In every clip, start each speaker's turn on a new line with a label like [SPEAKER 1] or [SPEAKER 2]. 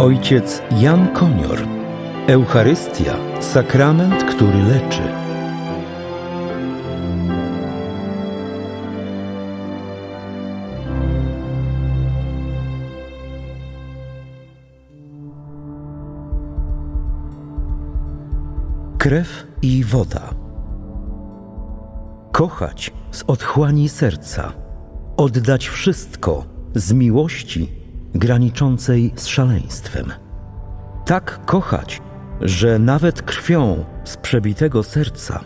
[SPEAKER 1] Ojciec Jan Konior. Eucharystia, sakrament, który leczy. Krew i woda. Kochać z otchłani serca, oddać wszystko z miłości graniczącej z szaleństwem. Tak kochać, że nawet krwią z przebitego serca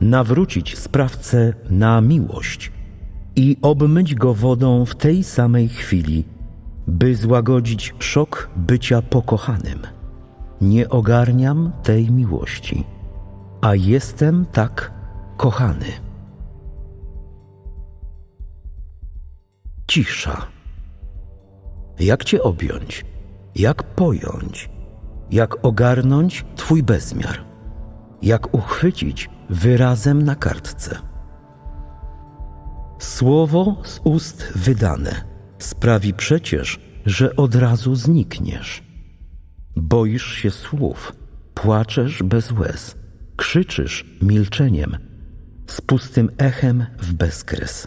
[SPEAKER 1] nawrócić sprawcę na miłość i obmyć go wodą w tej samej chwili, by złagodzić szok bycia pokochanym. Nie ogarniam tej miłości, a jestem tak kochany. Cisza. Jak Cię objąć? Jak pojąć? Jak ogarnąć Twój bezmiar? Jak uchwycić wyrazem na kartce? Słowo z ust wydane sprawi przecież, że od razu znikniesz. Boisz się słów, płaczesz bez łez, krzyczysz milczeniem, z pustym echem w bezkres.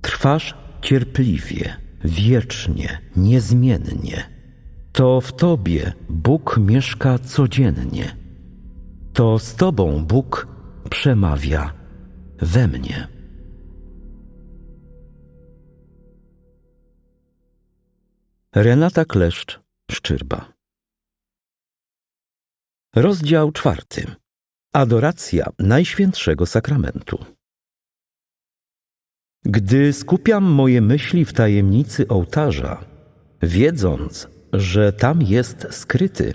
[SPEAKER 1] Trwasz cierpliwie, wiecznie, niezmiennie. To w Tobie Bóg mieszka codziennie. To z Tobą Bóg przemawia we mnie. Renata Kleszcz, Szczyrba. Rozdział czwarty. Adoracja Najświętszego Sakramentu. Gdy skupiam moje myśli w tajemnicy ołtarza, wiedząc, że tam jest skryty,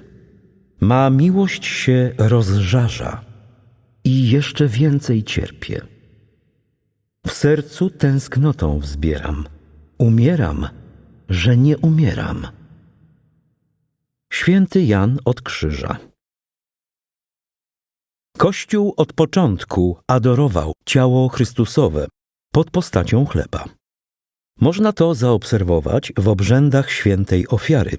[SPEAKER 1] ma miłość się rozżarza i jeszcze więcej cierpię. W sercu tęsknotą wzbieram, umieram, że nie umieram. Święty Jan od Krzyża. Kościół od początku adorował ciało Chrystusowe pod postacią chleba. Można to zaobserwować w obrzędach świętej ofiary,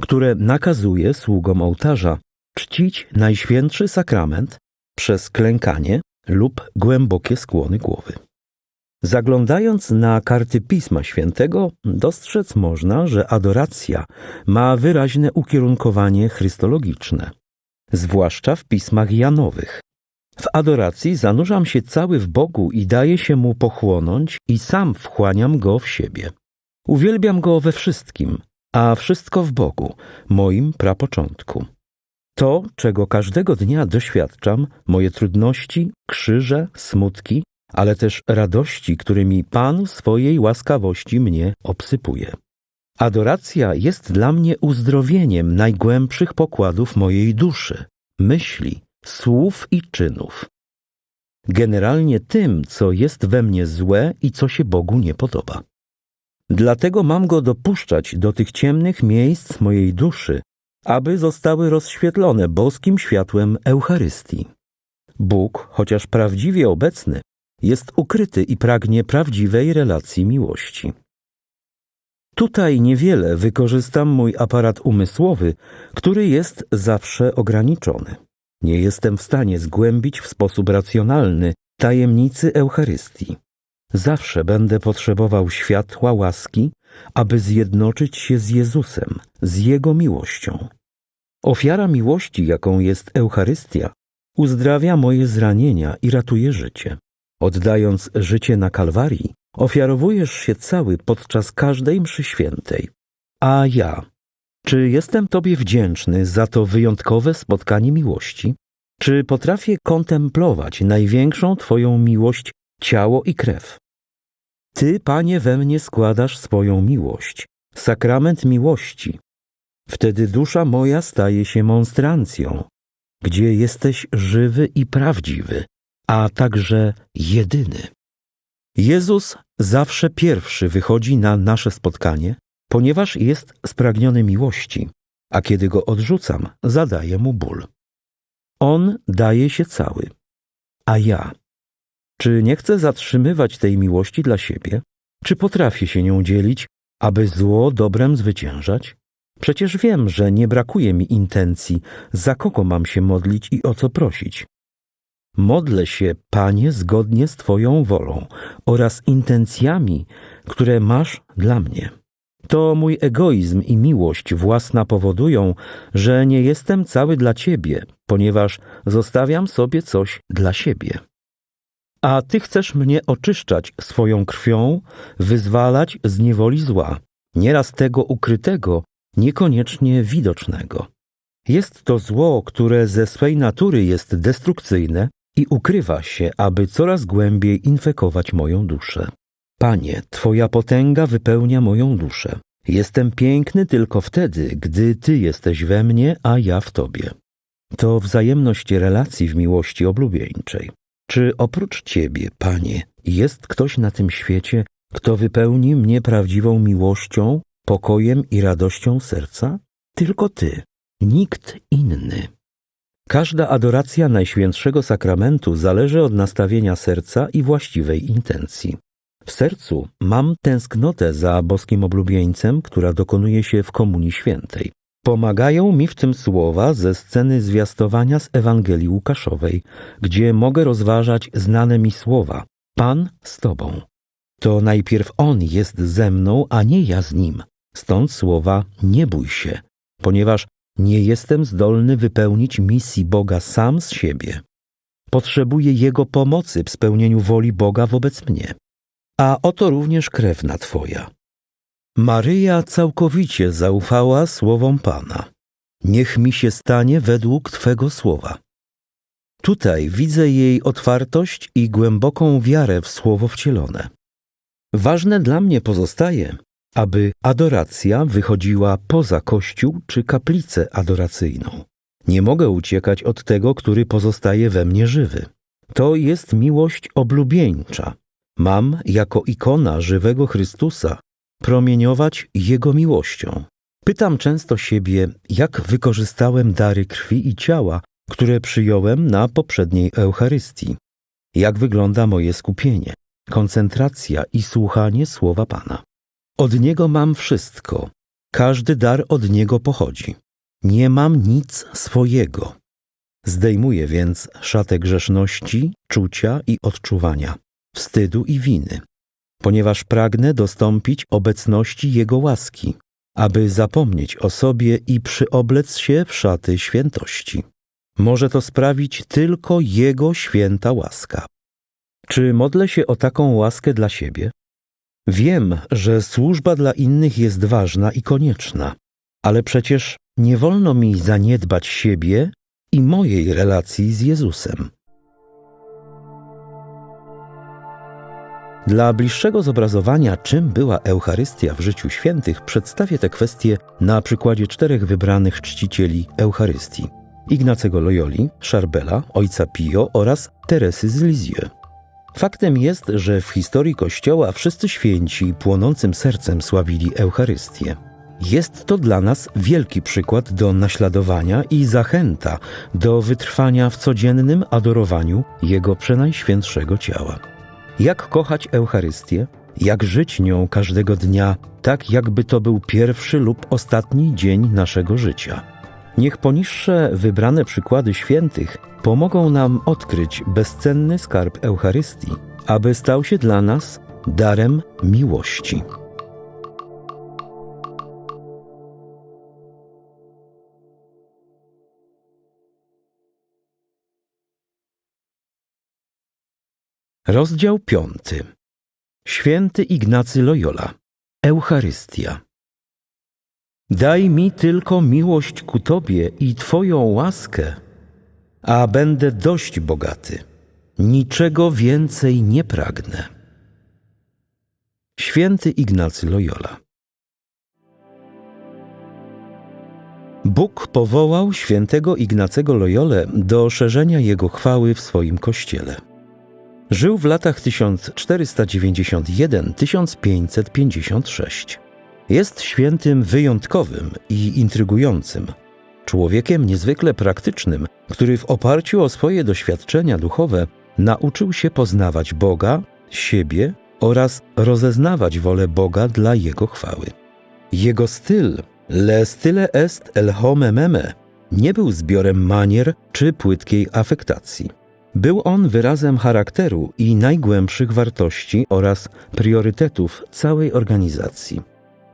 [SPEAKER 1] które nakazuje sługom ołtarza czcić najświętszy sakrament przez klękanie lub głębokie skłony głowy. Zaglądając na karty Pisma Świętego, dostrzec można, że adoracja ma wyraźne ukierunkowanie chrystologiczne, zwłaszcza w pismach Janowych. W adoracji zanurzam się cały w Bogu i daję się Mu pochłonąć i sam wchłaniam Go w siebie. Uwielbiam Go we wszystkim, a wszystko w Bogu, moim prapoczątku. To, czego każdego dnia doświadczam, moje trudności, krzyże, smutki, ale też radości, którymi Pan swojej łaskawości mnie obsypuje. Adoracja jest dla mnie uzdrowieniem najgłębszych pokładów mojej duszy, myśli, słów i czynów. Generalnie tym, co jest we mnie złe i co się Bogu nie podoba. Dlatego mam go dopuszczać do tych ciemnych miejsc mojej duszy, aby zostały rozświetlone boskim światłem Eucharystii. Bóg, chociaż prawdziwie obecny, jest ukryty i pragnie prawdziwej relacji miłości. Tutaj niewiele wykorzystam mój aparat umysłowy, który jest zawsze ograniczony. Nie jestem w stanie zgłębić w sposób racjonalny tajemnicy Eucharystii. Zawsze będę potrzebował światła łaski, aby zjednoczyć się z Jezusem, z Jego miłością. Ofiara miłości, jaką jest Eucharystia, uzdrawia moje zranienia i ratuje życie. Oddając życie na Kalwarii, ofiarowujesz się cały podczas każdej mszy świętej. A ja, czy jestem Tobie wdzięczny za to wyjątkowe spotkanie miłości? Czy potrafię kontemplować największą Twoją miłość, ciało i krew? Ty, Panie, we mnie składasz swoją miłość, sakrament miłości. Wtedy dusza moja staje się monstrancją, gdzie jesteś żywy i prawdziwy, a także jedyny. Jezus zawsze pierwszy wychodzi na nasze spotkanie, ponieważ jest spragniony miłości, a kiedy go odrzucam, zadaję mu ból. On daje się cały, a ja. Czy nie chcę zatrzymywać tej miłości dla siebie? Czy potrafię się nią dzielić, aby zło dobrem zwyciężać? Przecież wiem, że nie brakuje mi intencji, za kogo mam się modlić i o co prosić. Modlę się, Panie, zgodnie z Twoją wolą oraz intencjami, które masz dla mnie. To mój egoizm i miłość własna powodują, że nie jestem cały dla Ciebie, ponieważ zostawiam sobie coś dla siebie. A Ty chcesz mnie oczyszczać swoją krwią, wyzwalać z niewoli zła, nieraz tego ukrytego, niekoniecznie widocznego. Jest to zło, które ze swej natury jest destrukcyjne i ukrywa się, aby coraz głębiej infekować moją duszę. Panie, Twoja potęga wypełnia moją duszę. Jestem piękny tylko wtedy, gdy Ty jesteś we mnie, a ja w Tobie. To wzajemność relacji w miłości oblubieńczej. Czy oprócz Ciebie, Panie, jest ktoś na tym świecie, kto wypełni mnie prawdziwą miłością, pokojem i radością serca? Tylko Ty, nikt inny. Każda adoracja Najświętszego Sakramentu zależy od nastawienia serca i właściwej intencji. W sercu mam tęsknotę za boskim oblubieńcem, która dokonuje się w Komunii Świętej. Pomagają mi w tym słowa ze sceny zwiastowania z Ewangelii Łukaszowej, gdzie mogę rozważać znane mi słowa Pan z Tobą. To najpierw On jest ze mną, a nie ja z Nim. Stąd słowa nie bój się, ponieważ nie jestem zdolny wypełnić misji Boga sam z siebie. Potrzebuję Jego pomocy w spełnieniu woli Boga wobec mnie. A oto również krewna Twoja. Maryja całkowicie zaufała słowom Pana. Niech mi się stanie według Twego słowa. Tutaj widzę jej otwartość i głęboką wiarę w słowo wcielone. Ważne dla mnie pozostaje, aby adoracja wychodziła poza kościół czy kaplicę adoracyjną. Nie mogę uciekać od tego, który pozostaje we mnie żywy. To jest miłość oblubieńcza. Mam jako ikona żywego Chrystusa promieniować Jego miłością. Pytam często siebie, jak wykorzystałem dary krwi i ciała, które przyjąłem na poprzedniej Eucharystii. Jak wygląda moje skupienie, koncentracja i słuchanie słowa Pana. Od Niego mam wszystko. Każdy dar od Niego pochodzi. Nie mam nic swojego. Zdejmuję więc szatę grzeszności, czucia i odczuwania, wstydu i winy, ponieważ pragnę dostąpić obecności Jego łaski, aby zapomnieć o sobie i przyoblec się w szaty świętości. Może to sprawić tylko Jego święta łaska. Czy modlę się o taką łaskę dla siebie? Wiem, że służba dla innych jest ważna i konieczna, ale przecież nie wolno mi zaniedbać siebie i mojej relacji z Jezusem. Dla bliższego zobrazowania, czym była Eucharystia w życiu świętych, przedstawię te kwestie na przykładzie czterech wybranych czcicieli Eucharystii: Ignacego Loyoli, Charbela, Ojca Pio oraz Teresy z Lisieux. Faktem jest, że w historii Kościoła wszyscy święci płonącym sercem sławili Eucharystię. Jest to dla nas wielki przykład do naśladowania i zachęta do wytrwania w codziennym adorowaniu Jego przenajświętszego ciała. Jak kochać Eucharystię? Jak żyć nią każdego dnia, tak jakby to był pierwszy lub ostatni dzień naszego życia? Niech poniższe wybrane przykłady świętych pomogą nam odkryć bezcenny skarb Eucharystii, aby stał się dla nas darem miłości. Rozdział piąty. Święty Ignacy Loyola. Eucharystia. Daj mi tylko miłość ku Tobie i Twoją łaskę, a będę dość bogaty. Niczego więcej nie pragnę. Święty Ignacy Loyola. Bóg powołał świętego Ignacego Loyolę do szerzenia jego chwały w swoim kościele. Żył w latach 1491-1556. Jest świętym wyjątkowym i intrygującym, człowiekiem niezwykle praktycznym, który w oparciu o swoje doświadczenia duchowe nauczył się poznawać Boga, siebie oraz rozeznawać wolę Boga dla Jego chwały. Jego styl Le style est el home meme nie był zbiorem manier czy płytkiej afektacji. Był on wyrazem charakteru i najgłębszych wartości oraz priorytetów całej organizacji.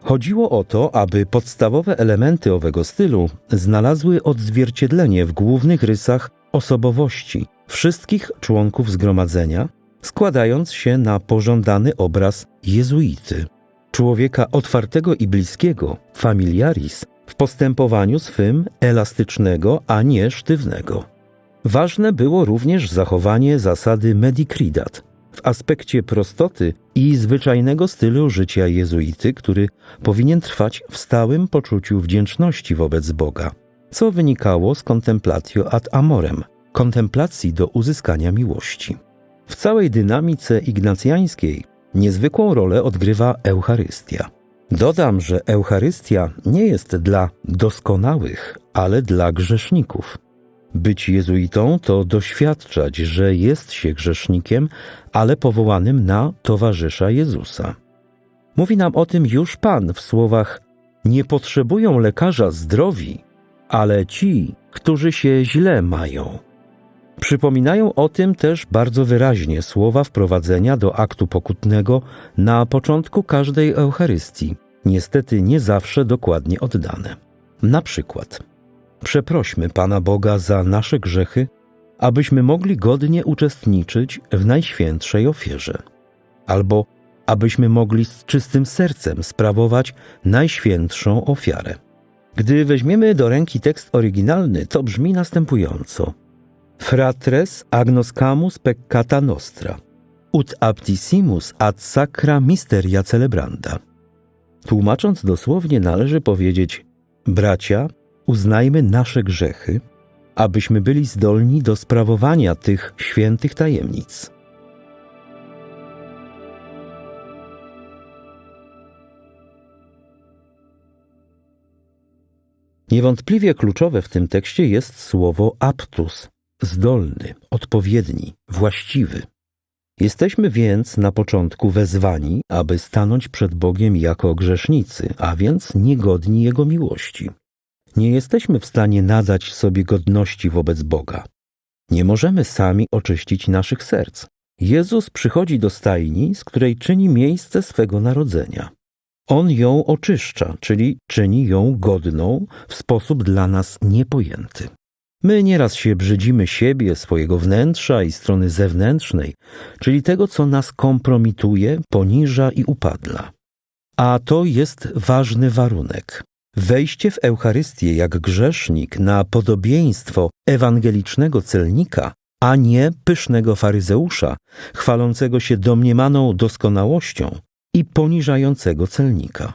[SPEAKER 1] Chodziło o to, aby podstawowe elementy owego stylu znalazły odzwierciedlenie w głównych rysach osobowości wszystkich członków zgromadzenia, składając się na pożądany obraz jezuity, człowieka otwartego i bliskiego, familiaris, w postępowaniu swym elastycznego, a nie sztywnego. Ważne było również zachowanie zasady medicridat w aspekcie prostoty i zwyczajnego stylu życia jezuity, który powinien trwać w stałym poczuciu wdzięczności wobec Boga, co wynikało z contemplatio ad amorem, kontemplacji do uzyskania miłości. W całej dynamice ignacjańskiej niezwykłą rolę odgrywa Eucharystia. Dodam, że Eucharystia nie jest dla doskonałych, ale dla grzeszników. Być jezuitą to doświadczać, że jest się grzesznikiem, ale powołanym na towarzysza Jezusa. Mówi nam o tym już Pan w słowach: Nie potrzebują lekarza zdrowi, ale ci, którzy się źle mają. Przypominają o tym też bardzo wyraźnie słowa wprowadzenia do aktu pokutnego na początku każdej Eucharystii, niestety nie zawsze dokładnie oddane. Na przykład: Przeprośmy Pana Boga za nasze grzechy, abyśmy mogli godnie uczestniczyć w najświętszej ofierze, albo abyśmy mogli z czystym sercem sprawować najświętszą ofiarę. Gdy weźmiemy do ręki tekst oryginalny, to brzmi następująco: Fratres agnoscamus peccata nostra, ut aptissimus ad sacra misteria celebranda. Tłumacząc dosłownie, należy powiedzieć: Bracia, uznajmy nasze grzechy, abyśmy byli zdolni do sprawowania tych świętych tajemnic. Niewątpliwie kluczowe w tym tekście jest słowo aptus, zdolny, odpowiedni, właściwy. Jesteśmy więc na początku wezwani, aby stanąć przed Bogiem jako grzesznicy, a więc niegodni Jego miłości. Nie jesteśmy w stanie nadać sobie godności wobec Boga. Nie możemy sami oczyścić naszych serc. Jezus przychodzi do stajni, z której czyni miejsce swego narodzenia. On ją oczyszcza, czyli czyni ją godną w sposób dla nas niepojęty. My nieraz się brzydzimy siebie, swojego wnętrza i strony zewnętrznej, czyli tego, co nas kompromituje, poniża i upadla. A to jest ważny warunek. Wejście w Eucharystię jak grzesznik na podobieństwo ewangelicznego celnika, a nie pysznego faryzeusza, chwalącego się domniemaną doskonałością i poniżającego celnika.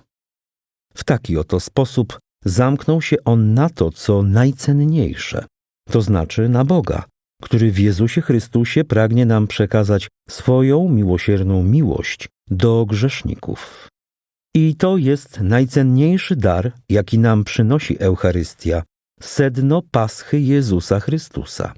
[SPEAKER 1] W taki oto sposób zamknął się on na to, co najcenniejsze, to znaczy na Boga, który w Jezusie Chrystusie pragnie nam przekazać swoją miłosierną miłość do grzeszników. I to jest najcenniejszy dar, jaki nam przynosi Eucharystia, sedno paschy Jezusa Chrystusa.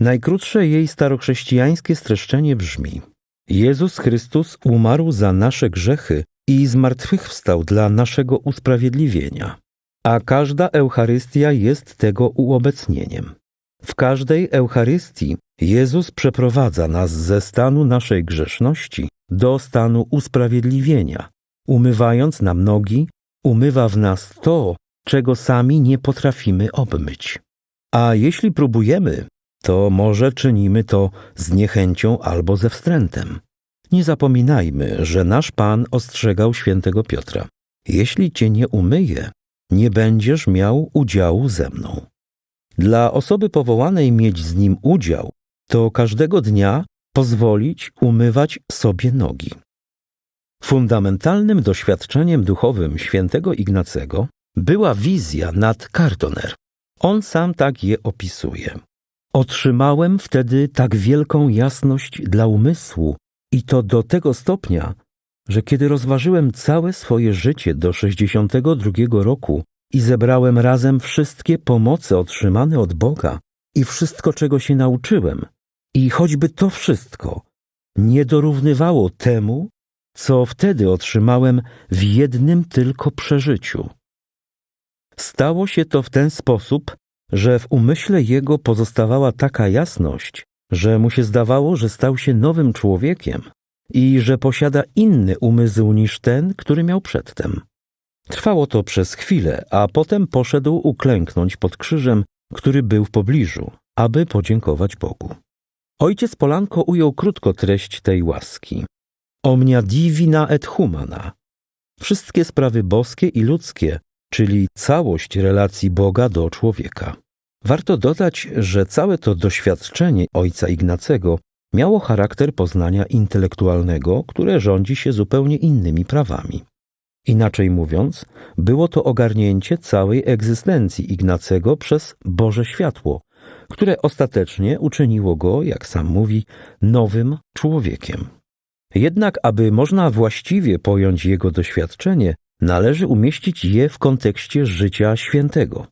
[SPEAKER 1] Najkrótsze jej starochrześcijańskie streszczenie brzmi: Jezus Chrystus umarł za nasze grzechy i zmartwychwstał dla naszego usprawiedliwienia. A każda Eucharystia jest tego uobecnieniem. W każdej Eucharystii Jezus przeprowadza nas ze stanu naszej grzeszności do stanu usprawiedliwienia, umywając nam nogi, umywa w nas to, czego sami nie potrafimy obmyć. A jeśli próbujemy, to może czynimy to z niechęcią albo ze wstrętem. Nie zapominajmy, że nasz Pan ostrzegał świętego Piotra: Jeśli cię nie umyję, nie będziesz miał udziału ze mną. Dla osoby powołanej mieć z nim udział, to każdego dnia pozwolić umywać sobie nogi. Fundamentalnym doświadczeniem duchowym świętego Ignacego była wizja nad Kartoner. On sam tak je opisuje. Otrzymałem wtedy tak wielką jasność dla umysłu i to do tego stopnia, że kiedy rozważyłem całe swoje życie do 62 roku i zebrałem razem wszystkie pomoce otrzymane od Boga i wszystko, czego się nauczyłem, i choćby to wszystko nie dorównywało temu, co wtedy otrzymałem w jednym tylko przeżyciu. Stało się to w ten sposób, że w umyśle jego pozostawała taka jasność, że mu się zdawało, że stał się nowym człowiekiem i że posiada inny umysł niż ten, który miał przedtem. Trwało to przez chwilę, a potem poszedł uklęknąć pod krzyżem, który był w pobliżu, aby podziękować Bogu. Ojciec Polanko ujął krótko treść tej łaski. Omnia divina et humana. Wszystkie sprawy boskie i ludzkie, czyli całość relacji Boga do człowieka. Warto dodać, że całe to doświadczenie ojca Ignacego miało charakter poznania intelektualnego, które rządzi się zupełnie innymi prawami. Inaczej mówiąc, było to ogarnięcie całej egzystencji Ignacego przez Boże światło, które ostatecznie uczyniło go, jak sam mówi, nowym człowiekiem. Jednak, aby można właściwie pojąć jego doświadczenie, należy umieścić je w kontekście życia świętego.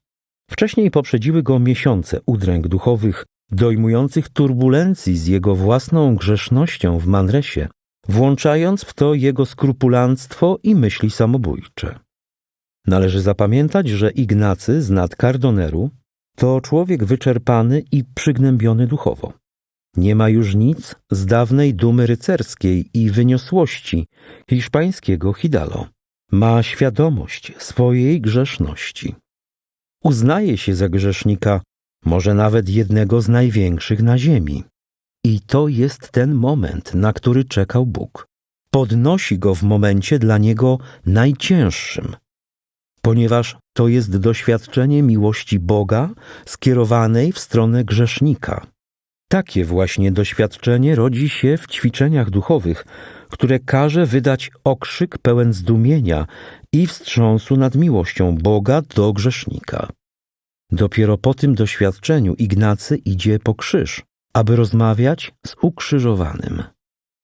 [SPEAKER 1] Wcześniej poprzedziły go miesiące udręk duchowych, dojmujących turbulencji z jego własną grzesznością w Manresie, włączając w to jego skrupulanstwo i myśli samobójcze. Należy zapamiętać, że Ignacy z nad Cardoneru to człowiek wyczerpany i przygnębiony duchowo. Nie ma już nic z dawnej dumy rycerskiej i wyniosłości hiszpańskiego Hidalo. Ma świadomość swojej grzeszności. Uznaje się za grzesznika, może nawet jednego z największych na ziemi. I to jest ten moment, na który czekał Bóg. Podnosi go w momencie dla niego najcięższym, ponieważ to jest doświadczenie miłości Boga skierowanej w stronę grzesznika. Takie właśnie doświadczenie rodzi się w ćwiczeniach duchowych, które każe wydać okrzyk pełen zdumienia i wstrząsu nad miłością Boga do grzesznika. Dopiero po tym doświadczeniu Ignacy idzie po krzyż, aby rozmawiać z ukrzyżowanym.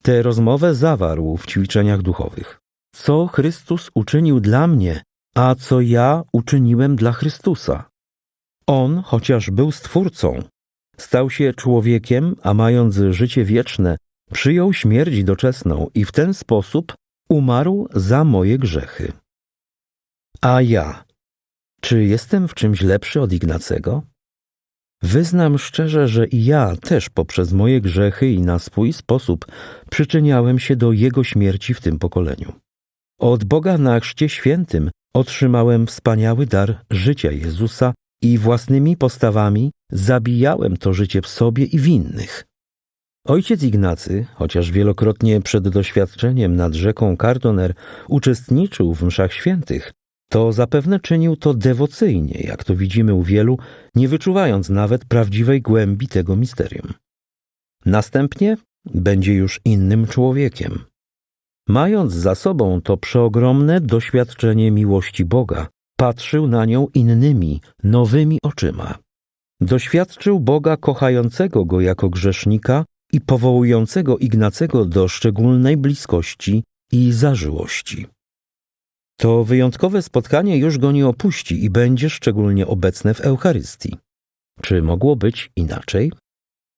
[SPEAKER 1] Tę rozmowę zawarł w ćwiczeniach duchowych. Co Chrystus uczynił dla mnie, a co ja uczyniłem dla Chrystusa? On, chociaż był stwórcą, stał się człowiekiem, a mając życie wieczne, przyjął śmierć doczesną i w ten sposób umarł za moje grzechy. A ja, czy jestem w czymś lepszy od Ignacego? Wyznam szczerze, że i ja też poprzez moje grzechy i na swój sposób przyczyniałem się do Jego śmierci w tym pokoleniu. Od Boga na Chrzcie Świętym otrzymałem wspaniały dar życia Jezusa i własnymi postawami zabijałem to życie w sobie i w innych. Ojciec Ignacy, chociaż wielokrotnie przed doświadczeniem nad rzeką Cardoner uczestniczył w mszach świętych, to zapewne czynił to dewocyjnie, jak to widzimy u wielu, nie wyczuwając nawet prawdziwej głębi tego misterium. Następnie będzie już innym człowiekiem. Mając za sobą to przeogromne doświadczenie miłości Boga, patrzył na nią innymi, nowymi oczyma. Doświadczył Boga kochającego go jako grzesznika i powołującego Ignacego do szczególnej bliskości i zażyłości. To wyjątkowe spotkanie już go nie opuści i będzie szczególnie obecne w Eucharystii. Czy mogło być inaczej?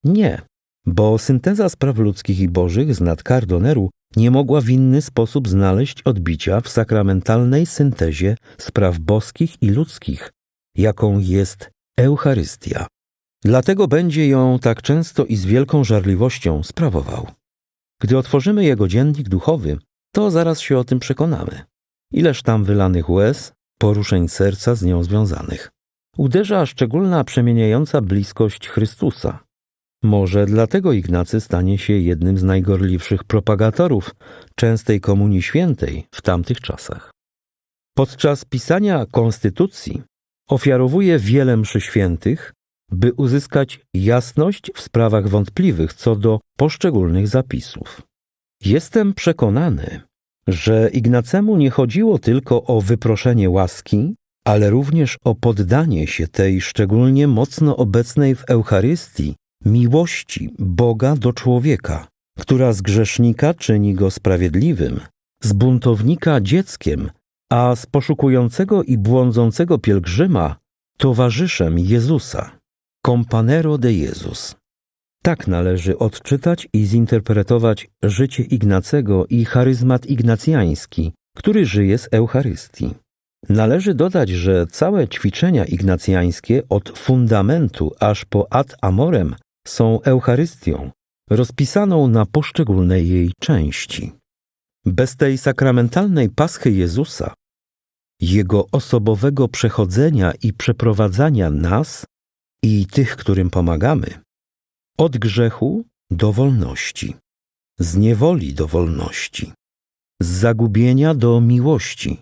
[SPEAKER 1] Nie, bo synteza spraw ludzkich i bożych z nad Cardoneru nie mogła w inny sposób znaleźć odbicia w sakramentalnej syntezie spraw boskich i ludzkich, jaką jest Eucharystia. Dlatego będzie ją tak często i z wielką żarliwością sprawował. Gdy otworzymy jego dziennik duchowy, to zaraz się o tym przekonamy. Ileż tam wylanych łez, poruszeń serca z nią związanych. Uderza szczególna przemieniająca bliskość Chrystusa. Może dlatego Ignacy stanie się jednym z najgorliwszych propagatorów częstej Komunii Świętej w tamtych czasach. Podczas pisania konstytucji ofiarowuje wiele mszy świętych, by uzyskać jasność w sprawach wątpliwych co do poszczególnych zapisów. Jestem przekonany, że Ignacemu nie chodziło tylko o wyproszenie łaski, ale również o poddanie się tej szczególnie mocno obecnej w Eucharystii miłości Boga do człowieka, która z grzesznika czyni go sprawiedliwym, z buntownika dzieckiem, a z poszukującego i błądzącego pielgrzyma towarzyszem Jezusa, companero de Jezus. Tak należy odczytać i zinterpretować życie Ignacego i charyzmat ignacjański, który żyje z Eucharystii. Należy dodać, że całe ćwiczenia ignacjańskie od fundamentu aż po ad amorem są Eucharystią, rozpisaną na poszczególne jej części. Bez tej sakramentalnej paschy Jezusa, Jego osobowego przechodzenia i przeprowadzania nas i tych, którym pomagamy, od grzechu do wolności, z niewoli do wolności, z zagubienia do miłości,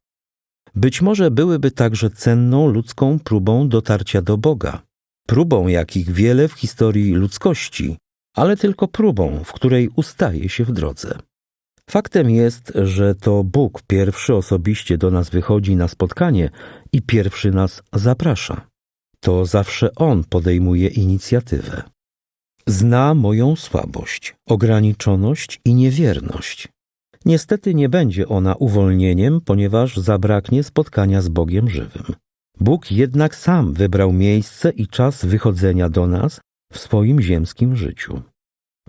[SPEAKER 1] być może byłyby także cenną ludzką próbą dotarcia do Boga, próbą jakich wiele w historii ludzkości, ale tylko próbą, w której ustaje się w drodze. Faktem jest, że to Bóg pierwszy osobiście do nas wychodzi na spotkanie i pierwszy nas zaprasza. To zawsze On podejmuje inicjatywę. Zna moją słabość, ograniczoność i niewierność. Niestety nie będzie ona uwolnieniem, ponieważ zabraknie spotkania z Bogiem żywym. Bóg jednak sam wybrał miejsce i czas wychodzenia do nas w swoim ziemskim życiu.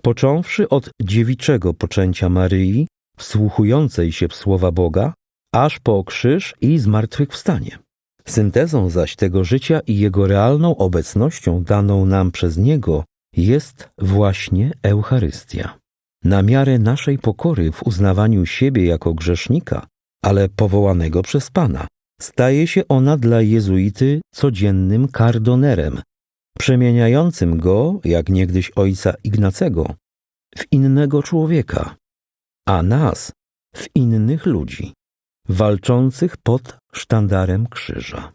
[SPEAKER 1] Począwszy od dziewiczego poczęcia Maryi, wsłuchującej się w słowa Boga, aż po krzyż i zmartwychwstanie. Syntezą zaś tego życia i jego realną obecnością daną nam przez Niego jest właśnie Eucharystia. Na miarę naszej pokory w uznawaniu siebie jako grzesznika, ale powołanego przez Pana, staje się ona dla jezuity codziennym kardonerem, przemieniającym go, jak niegdyś ojca Ignacego, w innego człowieka, a nas w innych ludzi, walczących pod sztandarem krzyża.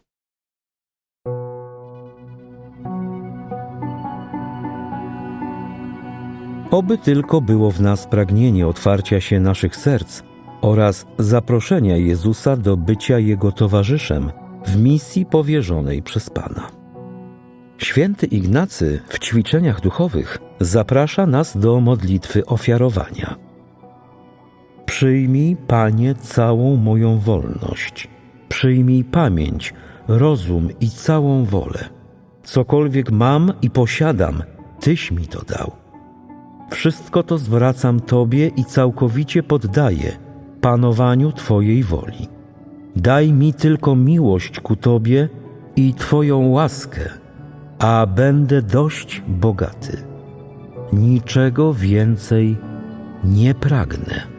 [SPEAKER 1] Oby tylko było w nas pragnienie otwarcia się naszych serc oraz zaproszenia Jezusa do bycia Jego towarzyszem w misji powierzonej przez Pana. Święty Ignacy w ćwiczeniach duchowych zaprasza nas do modlitwy ofiarowania. Przyjmij, Panie, całą moją wolność. Przyjmij pamięć, rozum i całą wolę. Cokolwiek mam i posiadam, Tyś mi to dał. Wszystko to zwracam Tobie i całkowicie poddaję panowaniu Twojej woli. Daj mi tylko miłość ku Tobie i Twoją łaskę, a będę dość bogaty. Niczego więcej nie pragnę.